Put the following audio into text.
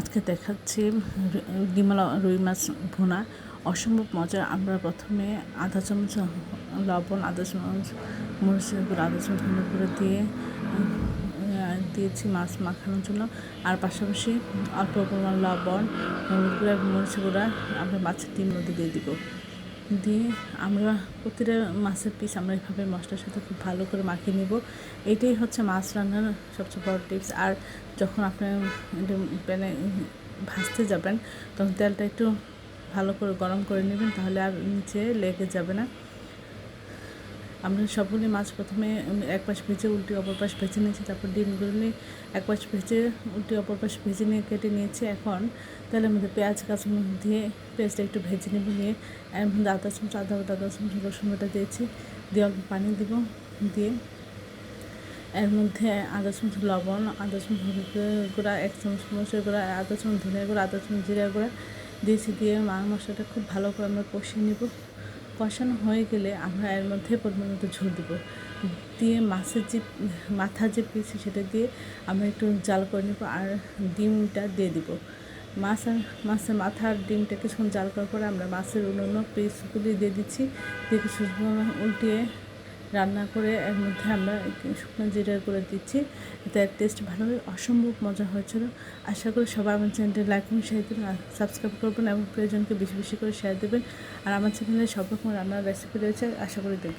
আজকে দেখাচ্ছি ডিমলা রুই মাছ ভুনা। অসম্ভব মজা আমরা প্রথমে আধা চামচ লবণ, আধা চামচ মরিচের গুঁড়ো, আধা চামচ হলুদ গুঁড়ো দিয়ে দিয়েছি মাছ মাখানোর জন্য। আর পাশাপাশি অল্প পরিমাণ লবণ, হলুদ গুঁড়া এবং মরিচের গুঁড়া আমরা মাছের ডিম মধ্যে দিয়ে দিব। দিয়ে আমরা প্রতিটা মাছের পিস আমরা এভাবে মশলার সাথে খুব ভালো করে মাখিয়ে নেব। এটাই হচ্ছে মাছ রান্নার সবচেয়ে বড় টিপস আর যখন আপনি প্যানে ভাজতে যাবেন, তখন তেলটা একটু ভালো করে গরম করে নেবেন, তাহলে আর নিচে লেগে যাবে না। আমরা সবগুলি মাছ প্রথমে এক পাশ ভেজে উল্টি অপর পাশ ভেজে নিয়েছি, তারপর ডিমগুলি এক পাশ ভেজে উল্টি অপর পাশ ভেজে নিয়ে কেটে নিয়েছি। এখন তেলের মধ্যে পেঁয়াজ, কাঁচামরিচ দিয়ে পেঁয়াজটা একটু ভেজে নেব, নিয়ে এর মধ্যে আদা চামচ আদা আদা চামচ রসুন বাটা দিয়েছি, দিয়ে অল্প পানি দেবো, দিয়ে এর মধ্যে আদা চামচ লবণ, আদা চামচ গুঁড়া, এক চামচ মরিচের গুঁড়া, আদা চামচ ধনিয়া গুঁড়া, আদা চামচ জিরা গুঁড়া দিয়েছি, দিয়ে মা, মশলাটা খুব ভালো করে আমরা কষিয়ে নেব। কষানো হয়ে গেলে আমরা এর মধ্যে পরিমাণ ঝোল দেবো। দিয়ে মাছের যে মাথা যে পিস সেটা দিয়ে আমরা একটু জাল করে নেব আর ডিমটা দিয়ে দিব। মাছ আর মাছের মাথা আর ডিমটা কিছুক্ষণ জাল করার পরে আমরা মাছের অন্য অন্য পিসগুলি দিয়ে দিচ্ছি। দিয়ে কিছু উল্টিয়ে রান্না করে এর মধ্যে আমরা শুকনো জিরা করে দিচ্ছি। এতে টেস্ট ভালো হবে অসম্ভব মজা হয়েছিল। আশা করি সবাই আমার চ্যানেলটি লাইক এবং শেয়ার দেবেন আর সাবস্ক্রাইব করবেন এবং প্রয়োজনকে বেশি বেশি করে শেয়ার দেবেন। আর আমার চ্যানেলে সব রকম রান্নার রেসিপি রয়েছে, আশা করি দেখবেন।